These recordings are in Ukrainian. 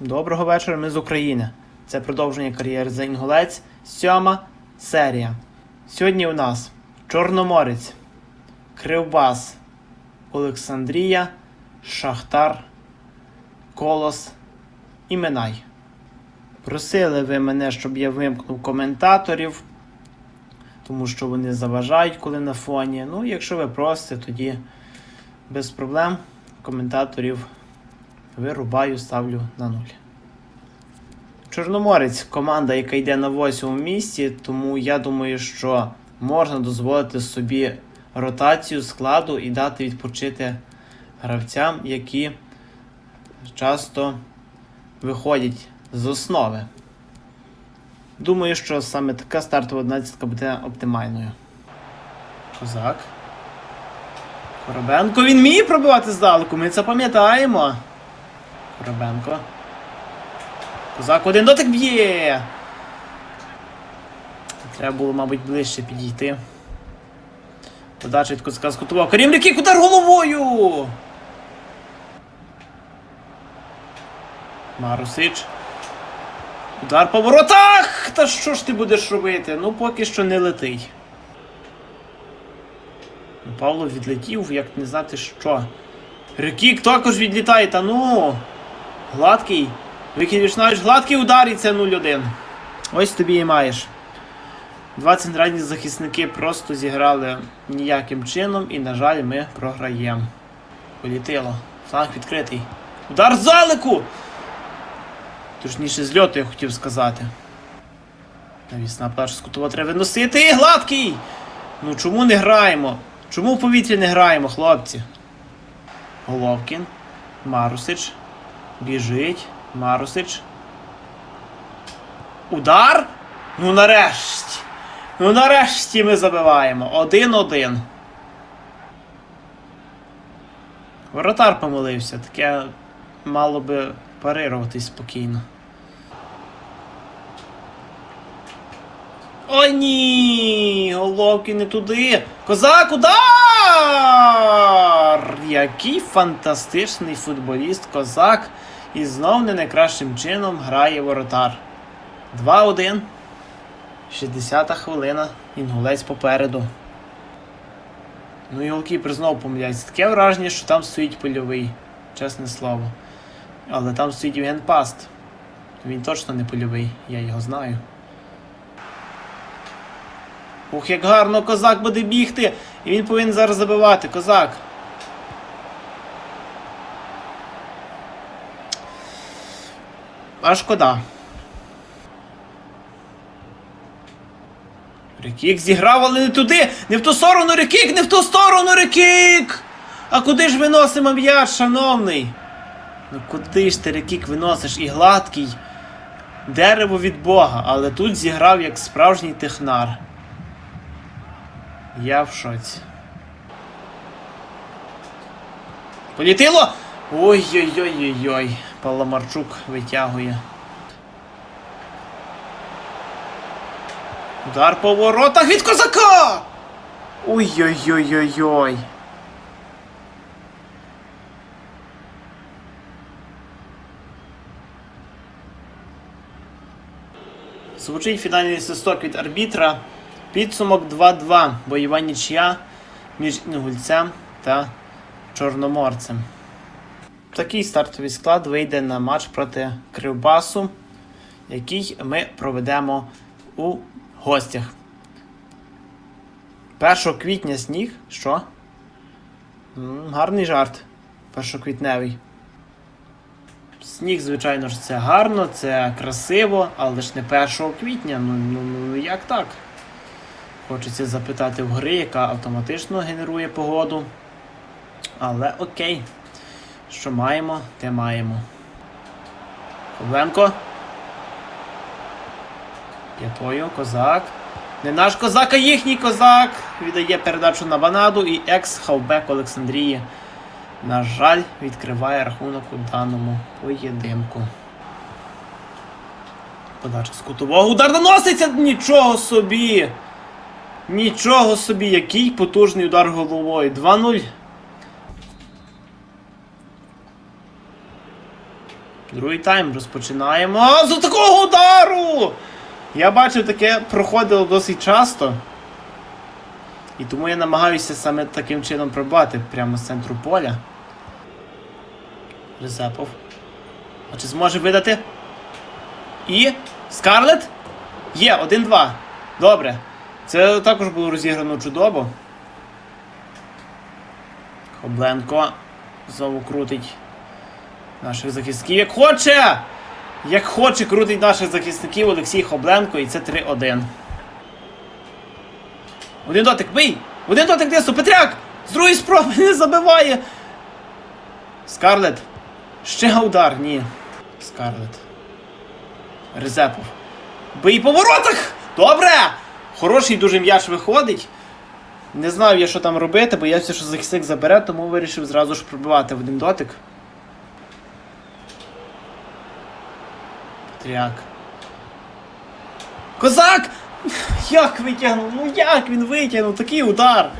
Доброго вечора, ми з України. Це продовження кар'єри за Інгулець, сьома серія. Сьогодні у нас Чорноморець, Кривбас, Олександрія, Шахтар, Колос і Минай. Просили ви мене, щоб я вимкнув коментаторів, тому що вони заважають, коли на фоні. Ну, якщо ви просите, тоді без проблем коментаторів вирубаю, ставлю на нуль. Чорноморець команда, яка йде на восьмому місці, тому я думаю, що можна дозволити собі ротацію складу і дати відпочити гравцям, які часто виходять з основи. Думаю, що саме така стартова одинадцятка буде оптимальною. Козак. Коробенко він вміє пробивати здалеку, ми це пам'ятаємо. Коробенко. Козак один дотик б'є. Треба було, мабуть, ближче підійти. Подача від козака скутував. Карім Рікік, удар головою! Марусич. Удар по воротах! Та що ж ти будеш робити? Ну поки що не летить. Павло відлетів, як не знати що. Рикік також відлітає, та ну. Гладкий. Викид Вішнавич, гладкий удар і це 0-1. Ось тобі і маєш. Два центральні захисники просто зіграли ніяким чином і, на жаль, ми програємо. Політило. Фланг відкритий. Удар залику! Точніше, з льоту я хотів сказати. Навісна перша скутова треба виносити. Гладкий! Ну чому не граємо? Чому в повітрі не граємо, хлопці? Головкін. Марусич. Біжить. Марусич. Удар? Ну нарешті. Ну нарешті ми забиваємо. Один-один. Воротар помилився. Таке мало би парируватись спокійно. Ой ні! Головки не туди. Козак, удар! Який фантастичний футболіст Козак. І знов не найкращим чином грає воротар. 2-1. 60-та хвилина. Інгулець попереду. Ну і знову помиляється. Таке враження, що там стоїть польовий. Чесне слово. Але там стоїть Євген Паст. Він точно не польовий, я його знаю. Ух, як гарно козак буде бігти! І він повинен зараз забивати. Козак. А шкода. Рекік зіграв, але не туди! Не в ту сторону Рекік! Не в ту сторону Рекік! А куди ж виносимо м'яч, шановний? Ну куди ж ти Рекік виносиш і гладкий? Дерево від Бога, але тут зіграв як справжній технар. Я в шоці. Політило! Ой-ой-ой-ой-ой. Паламарчук витягує. Удар по воротах від козака! Ой-ой-ой-ой-ой. Звучить фінальний свисток від арбітра. Підсумок 2-2. Бойова нічия між інгульцем та чорноморцем. Такий стартовий склад вийде на матч проти Кривбасу, який ми проведемо у гостях. 1 квітня сніг. Що? Гарний жарт. Першоквітневий. Сніг, звичайно ж, це гарно, це красиво, але ж не 1 квітня. Ну, ну, ну як так? Хочеться запитати в гри, яка автоматично генерує погоду. Але окей. Що маємо, те маємо. Ковленко. П'ятою, козак. Не наш козак, а їхній козак. Віддає передачу на Банаду і екс-хавбек Олександрії. На жаль, відкриває рахунок у даному поєдинку. Подача з кутового. Удар наноситься! Нічого собі! Нічого собі, який потужний удар головою. 2-0. Другий тайм розпочинаємо. А, з такого удару! Я бачив, таке проходило досить часто. І тому я намагаюся саме таким чином пробати прямо з центру поля. Резепов. А чи зможе видати? І. Скарлет? Є, 1-2. Добре. Це також було розіграно чудово. Хобленко знову крутить наших захисників. Як хоче! Як хоче крутить наших захисників Олексій Хобленко, і це 3-1. Один дотик, бий! Один дотик десу, Петряк! З другої спроби не забиває! Скарлет. Ще удар, ні. Скарлет. Резепов. Бий по воротах! Добре! Хороший дуже м'яч виходить. Не знав я, що там робити, боявся, що захисник забере, тому вирішив зразу ж пробивати в один дотик. Петряк. Козак! Як витягнув? Ну як він витягнув? Такий удар.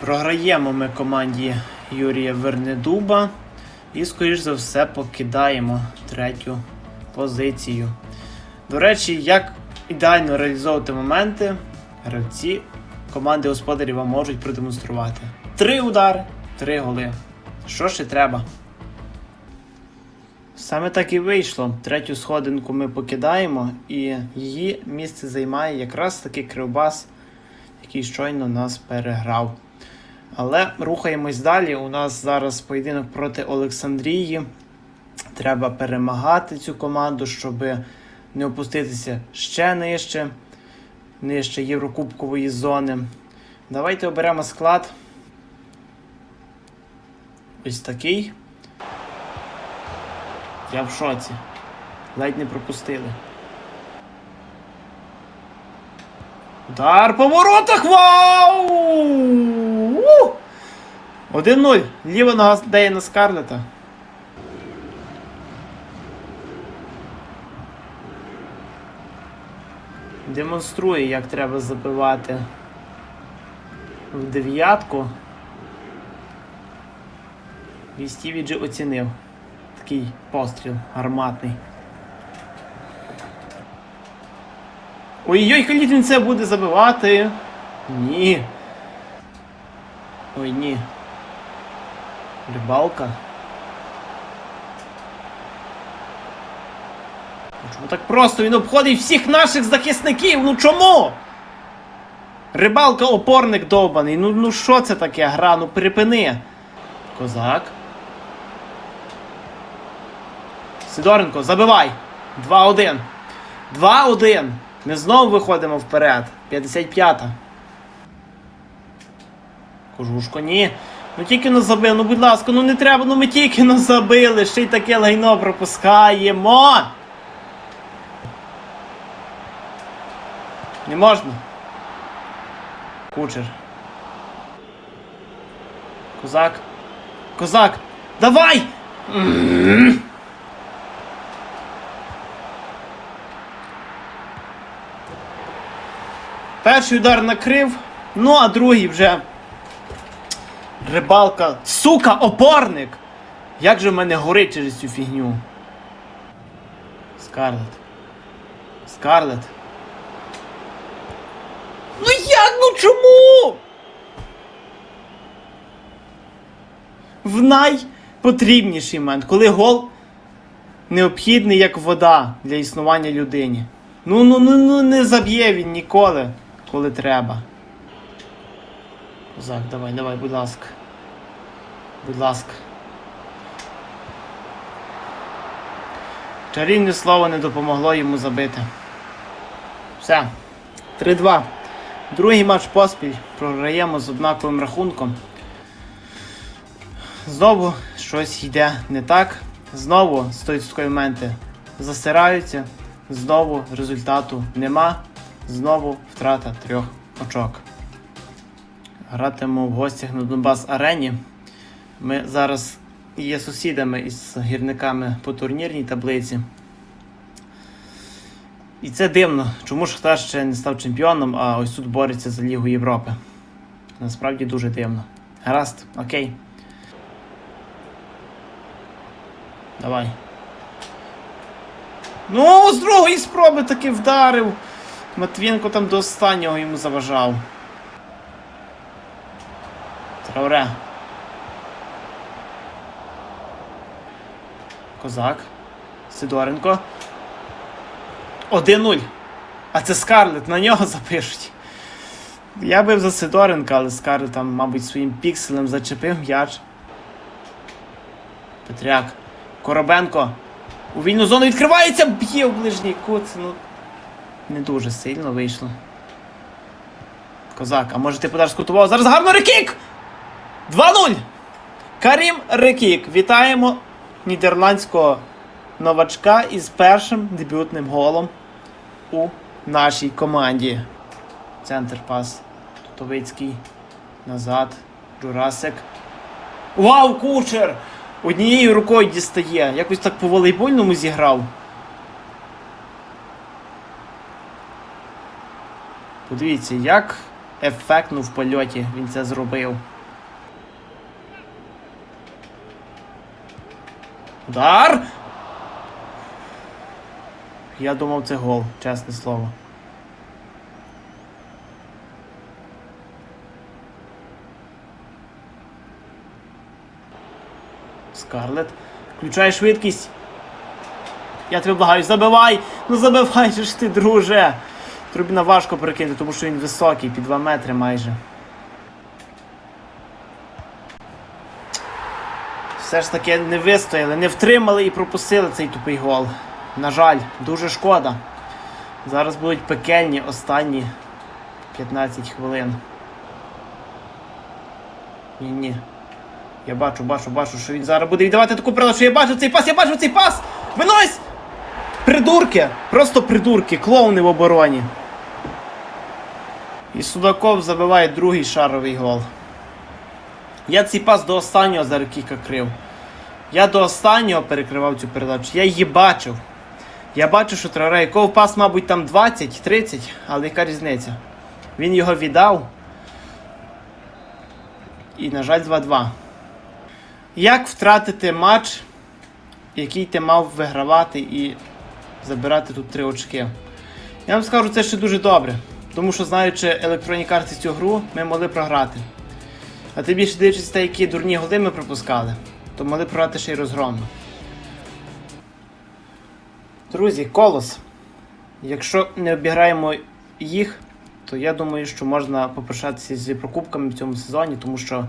Програємо ми команді Юрія Вернедуба. І, скоріш за все, покидаємо третю позицію. До речі, як ідеально реалізовувати моменти, гравці команди господарів вам можуть продемонструвати. Три удари, три голи. Що ще треба? Саме так і вийшло. Третю сходинку ми покидаємо, і її місце займає якраз таки Кривбас, який щойно нас переграв. Але рухаємось далі. У нас зараз поєдинок проти Олександрії. Треба перемагати цю команду, щоб не опуститися ще нижче, нижче Єврокубкової зони. Давайте оберемо склад. Ось такий. Я в шоці. Ледь не пропустили. Удар по воротах! Вау! У! 1-0. Ліва нога Дейна Скарлета. Демонструє, як треба забивати в дев'ятку. Вістівіджі оцінив. Такий постріл гарматний. Ой-ой, коли він це буде забивати. Ні. Ой, ні. Рибалка. Чому так просто він обходить всіх наших захисників? Ну чому? Рибалка опорник довбаний. Ну ну що це таке гра? Ну припини. Козак. Сидоренко, забивай! 2-1. 2-1. Ми знову виходимо вперед. 55-та. Кожушко, ні. Ну тільки но забив, ну будь ласка, ну не треба, ну ми тільки но забили, ще й таке лайно пропускаємо. Не можна. Кучер. Козак. Козак! Давай! Перший удар накрив, ну а другий вже. Рибалка. Сука, опорник! Як же в мене горить через цю фігню? Скарлет. Скарлет. Ну як? Ну чому? В найпотрібніший момент, коли гол необхідний як вода для існування людині. Ну ну ну ну не заб'є він ніколи, коли треба. Козак, давай, давай, будь ласка. Будь ласка. Чарівне слово не допомогло йому забити. Все. 3-2. Другий матч поспіль. Програємо з однаковим рахунком. Знову щось йде не так. Знову 100% моменти засираються. Знову результату нема. Знову втрата трьох очок. Гратимемо в гостях на Донбас Арені. Ми зараз є сусідами із гірниками по турнірній таблиці. І це дивно. Чому ж хтось ще не став чемпіоном, а ось тут бореться за Лігу Європи. Насправді дуже дивно. Гаразд, окей. Давай. Ну, з другої спроби таки вдарив. Матвієнко там до останнього йому заважав. Трауре. Козак. Сидоренко. 1-0. А це Скарлет, на нього запишуть. Я бив за Сидоренка, але Скарлет там, мабуть, своїм пікселем зачепив м'яч. Петряк. Коробенко. У вільну зону відкривається, б'є в ближній кут. Ну, не дуже сильно вийшло. Козак, а може ти подар скутував? Зараз гарно рекік! 2-0! Карім Рекік. Вітаємо нідерландського новачка із першим дебютним голом у нашій команді. Центр пас. Тутовицький. Назад. Джурасик. Вау, кучер! Однією рукою дістає. Якось так по волейбольному зіграв. Подивіться, як ефектно в польоті він це зробив. Удар! Я думав, це гол, чесне слово. Скарлет. Включай швидкість. Я тебе благаю, забивай! Ну забивай же ж ти, друже! Трубіна важко перекинути, тому що він високий, під 2 метри майже. Все ж таки не вистояли, не втримали і пропустили цей тупий гол. На жаль, дуже шкода. Зараз будуть пекельні останні 15 хвилин. Ні, ні. Я бачу, бачу, бачу, що він зараз буде віддавати таку передачу, я бачу цей пас, я бачу цей пас! Винось! Придурки! Просто придурки, клоуни в обороні. І Судаков забиває другий шаровий гол. Я цей пас до останнього за Рекіка крив. Я до останнього перекривав цю передачу. Я її бачив. Я бачу, що Трарейков пас, мабуть, там 20-30, але яка різниця? Він його віддав. І, на жаль, 2-2. Як втратити матч, який ти мав вигравати і забирати тут три очки? Я вам скажу, це ще дуже добре. Тому що, знаючи електронні карти цю гру, ми могли програти. А ти більше дивлячись те, які дурні голи ми пропускали, то могли програти ще й розгромно. Друзі, колос. Якщо не обіграємо їх, то я думаю, що можна попрощатися зі прокупками в цьому сезоні, тому що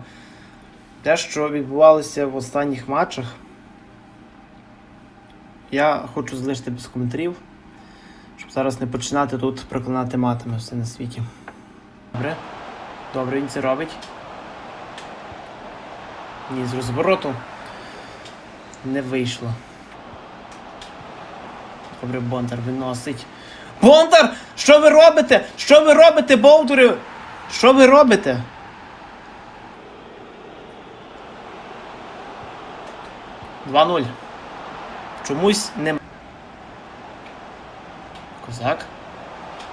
те, що відбувалося в останніх матчах, я хочу залишити без коментарів, щоб зараз не починати тут проклинати матами все на світі. Добре. Добре, він це робить. Ні, з розвороту не вийшло. Добре, Бондар виносить. Бондар! Що ви робите? Що ви робите, Болдури? Що ви робите? Два нуль. Чомусь не. Козак.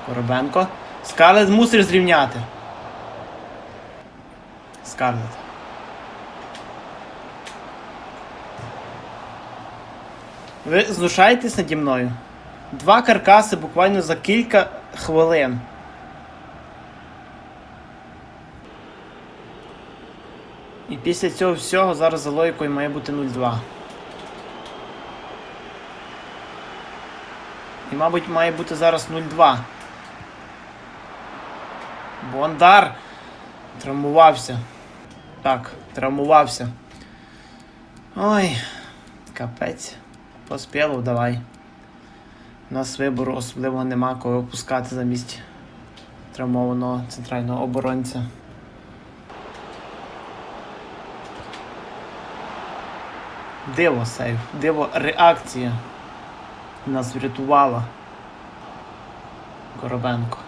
Коробенко. Скарлет мусиш зрівняти. Скарлет. Ви знушаєтесь наді мною? Два каркаси буквально за кілька хвилин. І після цього всього зараз за логікою має бути 0-2. І, мабуть, має бути зараз 0-2. Бондар травмувався. Так, травмувався. Ой, капець. Поспілов, давай. У нас вибору особливо нема кого опускати замість травмованого центрального оборонця. Диво сейв, диво реакція. Нас врятувала. Коробенко.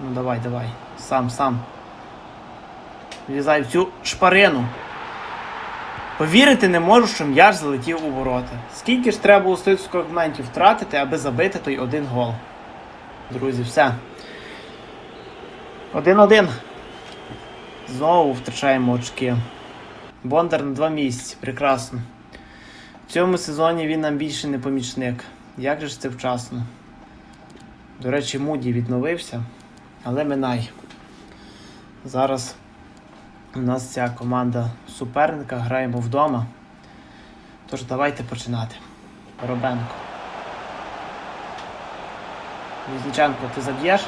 Ну давай, давай. Сам, сам. Влізай в цю шпарину. Повірити не можу, що м'яч залетів у ворота. Скільки ж треба було моментів втратити, аби забити той один гол. Друзі, все. Один-один. Знову втрачаємо очки. Бондар на два місяці. Прекрасно. В цьому сезоні він нам більше не помічник. Як же ж це вчасно? До речі, Муді відновився, але минай. Зараз у нас ця команда суперника, граємо вдома. Тож давайте починати. Робенко. Візниченко, ти заб'єш?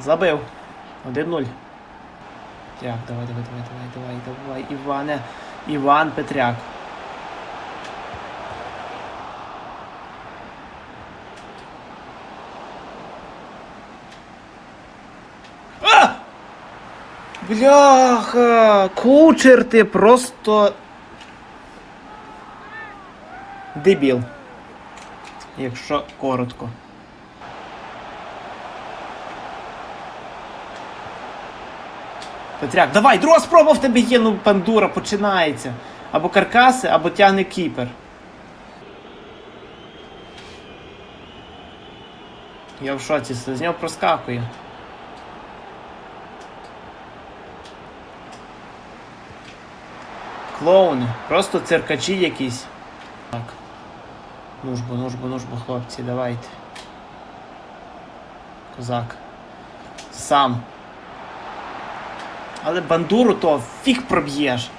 Забив. 1-0. Так, давай, давай, давай, давай, давай, давай, Іване. Іван Петряк. А! Бляха! Кучер ти просто. Дебіл. Якщо коротко. Петряк, давай, друга спроба в тебе є, ну пандура починається. Або каркаси, або тягне кіпер. Я в шоці, з нього проскакує. Клоуни, просто циркачі якісь. Так. Нужбо, нужбо, нужбо, хлопці, давайте. Козак. Сам. Але бандуру то фіг проб'єш.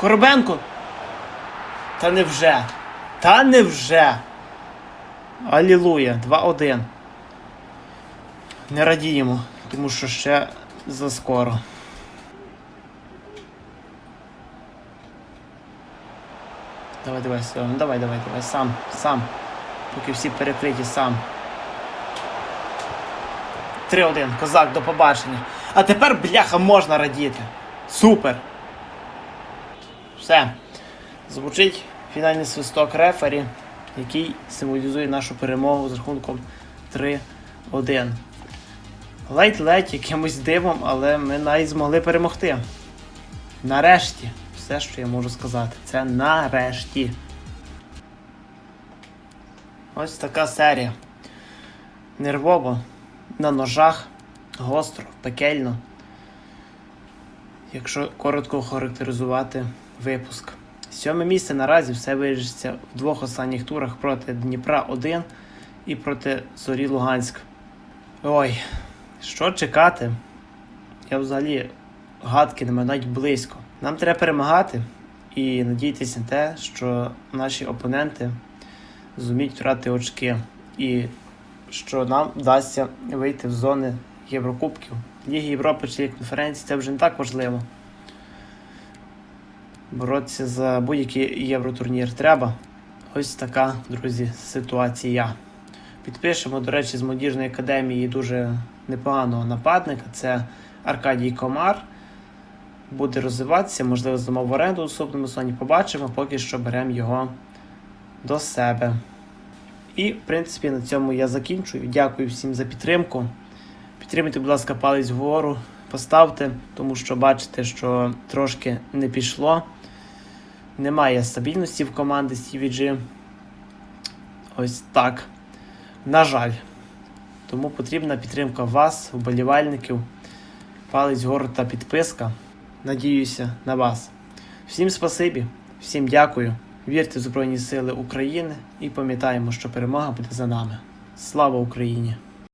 Коробенко. Та невже. Та невже. Алілуя. 2-1. Не радіємо, тому що ще заскоро. Давай, давай. Ну, давай, давай, давай, сам, сам. Поки всі перекриті, сам. 3-1. Козак, до побачення. А тепер, бляха, можна радіти. Супер. Все. Звучить фінальний свисток рефері, який символізує нашу перемогу з рахунком 3-1. Ледь-ледь якимось дивом, але ми навіть змогли перемогти. Нарешті. Все, що я можу сказати. Це нарешті. Ось така серія. Нервово, на ножах, гостро, пекельно. Якщо коротко охарактеризувати випуск. Сьоме місце наразі все вирішиться в двох останніх турах проти Дніпра 1 і проти Зорі Луганськ. Ой, що чекати? Я взагалі гадки не маю навіть близько. Нам треба перемагати і надіятися на те, що наші опоненти зуміють грати очки. І що нам вдасться вийти в зони Єврокубків. Ліги Європи чи конференції це вже не так важливо. Боротися за будь-який євротурнір треба. Ось така, друзі, ситуація. Підпишемо, до речі, з молодіжної академії дуже непоганого нападника. Це Аркадій Комар. Буде розвиватися, можливо, здамо в оренду у наступному сезоні. Побачимо, поки що беремо його до себе. І, в принципі, на цьому я закінчую. Дякую всім за підтримку. Підтримайте, будь ласка, палець вгору, поставте, тому що бачите, що трошки не пішло. Немає стабільності в команди CVG. Ось так. На жаль. Тому потрібна підтримка вас, вболівальників, палець гору та підписка. Надіюся на вас. Всім спасибі, всім дякую. Вірте в Збройні Сили України і пам'ятаємо, що перемога буде за нами. Слава Україні!